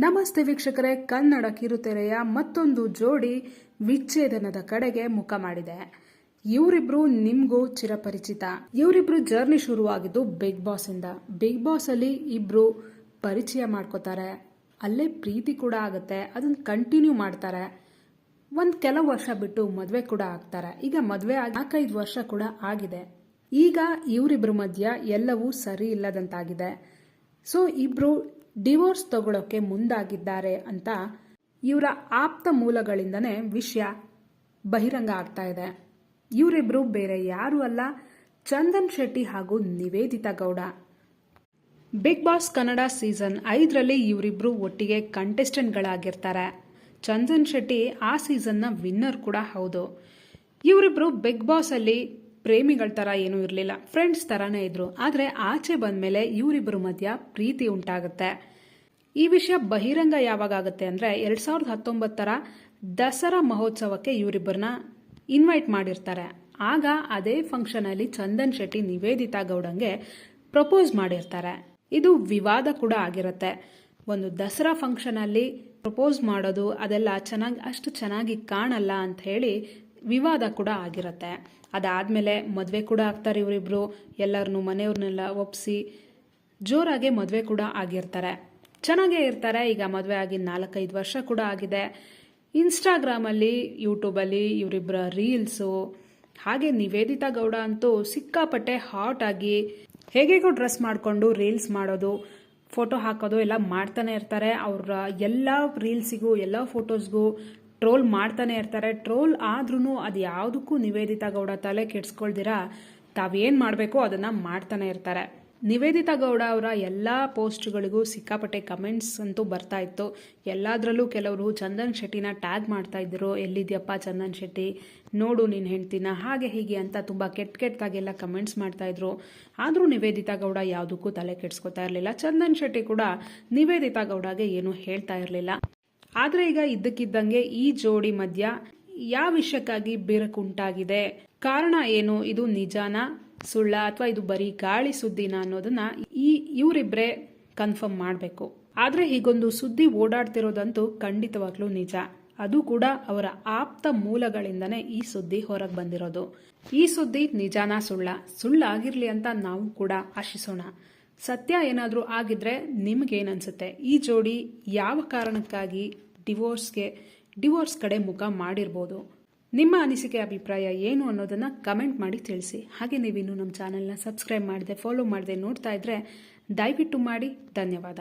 ನಮಸ್ತೆ ವೀಕ್ಷಕರೇ, ಕನ್ನಡ ಕಿರುತೆರೆಯ ಮತ್ತೊಂದು ಜೋಡಿ ವಿಚ್ಛೇದನದ ಕಡೆಗೆ ಮುಖ ಮಾಡಿದೆ. ಇವರಿಬ್ರು ನಿಮಗೂ ಚಿರಪರಿಚಿತ. ಇವರಿಬ್ರು ಜರ್ನಿ ಶುರುವಾಗಿದ್ದು ಬಿಗ್ ಬಾಸ್ ಇಂದ. ಬಿಗ್ ಬಾಸ್ ಅಲ್ಲಿ ಇಬ್ರು ಪರಿಚಯ ಮಾಡ್ಕೋತಾರೆ. ಅಲ್ಲೇ ಪ್ರೀತಿ ಕೂಡ ಆಗುತ್ತೆ, ಅದನ್ನ ಕಂಟಿನ್ಯೂ ಮಾಡ್ತಾರೆ. ಒಂದು ಕೆಲವು ವರ್ಷ ಬಿಟ್ಟು ಮದುವೆ ಕೂಡ ಆಗ್ತಾರೆ. ಈಗ ಮದುವೆ ನಾಲ್ಕೈದು ವರ್ಷ ಕೂಡ ಆಗಿದೆ. ಈಗ ಇವರಿಬ್ರ ಮಧ್ಯ ಎಲ್ಲವೂ ಸರಿ ಇಲ್ಲದಂತಾಗಿದೆ. ಸೊ ಇಬ್ರು ಡಿವೋರ್ಸ್ ತಗೊಳ್ಳೋಕೆ ಮುಂದಾಗಿದ್ದಾರೆ ಅಂತ ಇವರ ಆಪ್ತ ಮೂಲಗಳಿಂದನೇ ವಿಷಯ ಬಹಿರಂಗ ಆಗ್ತಾ ಇದೆ. ಇವರಿಬ್ರು ಬೇರೆ ಯಾರು ಅಲ್ಲ. ಚಂದನ್ ಶೆಟ್ಟಿ ಹಾಗೂ Nivedita Gowda. Bigg Boss Kannada season ಐದರಲ್ಲಿ ಇವರಿಬ್ರು ಒಟ್ಟಿಗೆ ಕಂಟೆಸ್ಟೆಂಟ್ಗಳಾಗಿರ್ತಾರೆ. ಚಂದನ್ ಶೆಟ್ಟಿ ಆ ಸೀಸನ್ನ ವಿನ್ನರ್ ಕೂಡ ಹೌದು. ಇವರಿಬ್ರು ಬಿಗ್ ಬಾಸ್ ಅಲ್ಲಿ ಪ್ರೇಮಿಗಳ ತರ ಏನೂ ಇರಲಿಲ್ಲ. ಫ್ರೆಂಡ್ಸ್ ಥರನೇ ಇದ್ರು. ಆದರೆ ಆಚೆ ಬಂದ್ಮೇಲೆ ಇವರಿಬ್ಬರ ಮಧ್ಯ ಪ್ರೀತಿ ಉಂಟಾಗುತ್ತೆ. ಈ ವಿಷಯ ಬಹಿರಂಗ ಯಾವಾಗ ಆಗುತ್ತೆ ಅಂದ್ರೆ ಎರಡ್ ಸಾವಿರದ ಹತ್ತೊಂಬತ್ತರ ದಸರಾ ಮಹೋತ್ಸವಕ್ಕೆ ಇವರಿಬ್ಬರನ್ನ ಇನ್ವೈಟ್ ಮಾಡಿರ್ತಾರೆ. ಆಗ ಅದೇ ಫಂಕ್ಷನ್ ಅಲ್ಲಿ ಚಂದನ್ ಶೆಟ್ಟಿ ನಿವೇದಿತಾ ಗೌಡಂಗೆ ಪ್ರಪೋಸ್ ಮಾಡಿರ್ತಾರೆ. ಇದು ವಿವಾದ ಕೂಡ ಆಗಿರುತ್ತೆ. ಒಂದು ದಸರಾ ಫಂಕ್ಷನ್ ಅಲ್ಲಿ ಪ್ರಪೋಸ್ ಮಾಡೋದು ಅದೆಲ್ಲ ಚೆನ್ನಾಗಿ ಅಷ್ಟು ಚೆನ್ನಾಗಿ ಕಾಣಲ್ಲ ಅಂತ ಹೇಳಿ ವಿವಾದ ಕೂಡ ಆಗಿರುತ್ತೆ. ಅದಾದ್ಮೇಲೆ ಮದುವೆ ಕೂಡ ಆಗ್ತಾರೆ ಇವರಿಬ್ರು. ಎಲ್ಲರನ್ನೂ ಮನೆಯವ್ರನ್ನೆಲ್ಲ ಒಪ್ಸಿ ಜೋರಾಗೆ ಮದುವೆ ಕೂಡ ಆಗಿರ್ತಾರೆ. ಚೆನ್ನಾಗೇ ಇರ್ತಾರೆ. ಈಗ ಮದುವೆ ಆಗಿ ನಾಲ್ಕೈದು ವರ್ಷ ಕೂಡ ಆಗಿದೆ. ಇನ್ಸ್ಟಾಗ್ರಾಮಲ್ಲಿ ಯೂಟ್ಯೂಬಲ್ಲಿ ಇವರಿಬ್ಬರ ರೀಲ್ಸು, ಹಾಗೆ ನಿವೇದಿತಾ ಗೌಡ ಅಂತೂ ಸಿಕ್ಕಾಪಟ್ಟೆ ಹಾಟ್ ಆಗಿ ಹೇಗೇಗೋ ಡ್ರೆಸ್ ಮಾಡಿಕೊಂಡು ರೀಲ್ಸ್ ಮಾಡೋದು ಫೋಟೋ ಹಾಕೋದು ಎಲ್ಲ ಮಾಡ್ತಾನೆ ಇರ್ತಾರೆ. ಅವರ ಎಲ್ಲ ರೀಲ್ಸಿಗೂ, ಎಲ್ಲ ಫೋಟೋಸ್ಗೂ ಟ್ರೋಲ್ ಮಾಡ್ತಾನೆ ಇರ್ತಾರೆ. ಟ್ರೋಲ್ ಆದ್ರೂ ಅದು ಯಾವುದಕ್ಕೂ ನಿವೇದಿತಾ ಗೌಡ ತಲೆ ಕೆಡ್ಸ್ಕೊಳ್ದಿರಾ. ತಾವೇನು ಮಾಡಬೇಕು ಅದನ್ನು ಮಾಡ್ತಾನೆ ಇರ್ತಾರೆ. ನಿವೇದಿತಾ ಗೌಡ ಅವರ ಎಲ್ಲ ಪೋಸ್ಟ್ಗಳಿಗೂ ಸಿಕ್ಕಾಪಟ್ಟೆ ಕಮೆಂಟ್ಸ್ ಅಂತೂ ಬರ್ತಾ ಇತ್ತು. ಎಲ್ಲದರಲ್ಲೂ ಕೆಲವರು ಚಂದನ್ ಶೆಟ್ಟಿನ ಟ್ಯಾಗ್ ಮಾಡ್ತಾ ಇದ್ರು. ಎಲ್ಲಿದ್ಯಪ್ಪ ಚಂದನ್ ಶೆಟ್ಟಿ? ನೋಡು ನಿನ್ನ ಹೆಂಡ್ತಿನ. ಹಾಗೆ ಹೀಗೆ ಅಂತ ತುಂಬ ಕೆಟ್ಟ ಕೆಟ್ಟದಾಗೆಲ್ಲ ಕಮೆಂಟ್ಸ್ ಮಾಡ್ತಾ ಇದ್ರು. ಆದರೂ ನಿವೇದಿತಾ ಗೌಡ ಯಾವುದಕ್ಕೂ ತಲೆ ಕೆಡಿಸ್ಕೊತಾ ಇರಲಿಲ್ಲ. ಚಂದನ್ ಶೆಟ್ಟಿ ಕೂಡ ನಿವೇದಿತಾ ಗೌಡಗೆ ಏನು ಹೇಳ್ತಾ ಇರಲಿಲ್ಲ. ಆದರೆ ಈಗ ಇದ್ದಕ್ಕಿದ್ದಂಗೆ ಈ ಜೋಡಿ ಮಧ್ಯ ಯಾವ ವಿಷಯಕ್ಕಾಗಿ ಬಿರುಕುಂಟಾಗಿದೆ? ಕಾರಣ ಏನು? ಇದು ನಿಜಾನ, ಸುಳ್ಳ ಅಥವಾ ಇದು ಬರೀ ಗಾಳಿ ಸುದ್ದಿನ ಅನ್ನೋದನ್ನ ಈ ಇವರಿಬ್ರೆ ಕನ್ಫರ್ಮ್ ಮಾಡಬೇಕು. ಆದ್ರೆ ಹೀಗೊಂದು ಸುದ್ದಿ ಓಡಾಡ್ತಿರೋದಂತೂ ಖಂಡಿತವಾಗ್ಲೂ ನಿಜ. ಅದು ಕೂಡ ಅವರ ಆಪ್ತ ಮೂಲಗಳಿಂದನೇ ಈ ಸುದ್ದಿ ಹೊರಗೆ ಬಂದಿರೋದು. ಈ ಸುದ್ದಿ ನಿಜಾನ, ಸುಳ್ಳ. ಸುಳ್ಳಾಗಿರ್ಲಿ ಅಂತ ನಾವು ಕೂಡ ಆಶಿಸೋಣ. ಸತ್ಯ ಏನಾದರೂ ಆಗಿದ್ರೆ ನಿಮಗೇನನ್ಸುತ್ತೆ? ಈ ಜೋಡಿ ಯಾವ ಕಾರಣಕ್ಕಾಗಿ ಡಿವೋರ್ಸ್ಗೆ, ಡಿವೋರ್ಸ್ ಕಡೆ ಮುಖ ಮಾಡಿರ್ಬೋದು? ನಿಮ್ಮ ಅನಿಸಿಕೆ, ಅಭಿಪ್ರಾಯ ಏನು ಅನ್ನೋದನ್ನು ಕಮೆಂಟ್ ಮಾಡಿ ತಿಳಿಸಿ. ಹಾಗೆ ನೀವಿನ್ನು ನಮ್ಮ ಚಾನೆಲ್ನ ಸಬ್ಸ್ಕ್ರೈಬ್ ಮಾಡಿದೆ, ಫಾಲೋ ಮಾಡಿದೆ ನೋಡ್ತಾ ಇದ್ರೆ ದಯವಿಟ್ಟು ಮಾಡಿ. ಧನ್ಯವಾದ.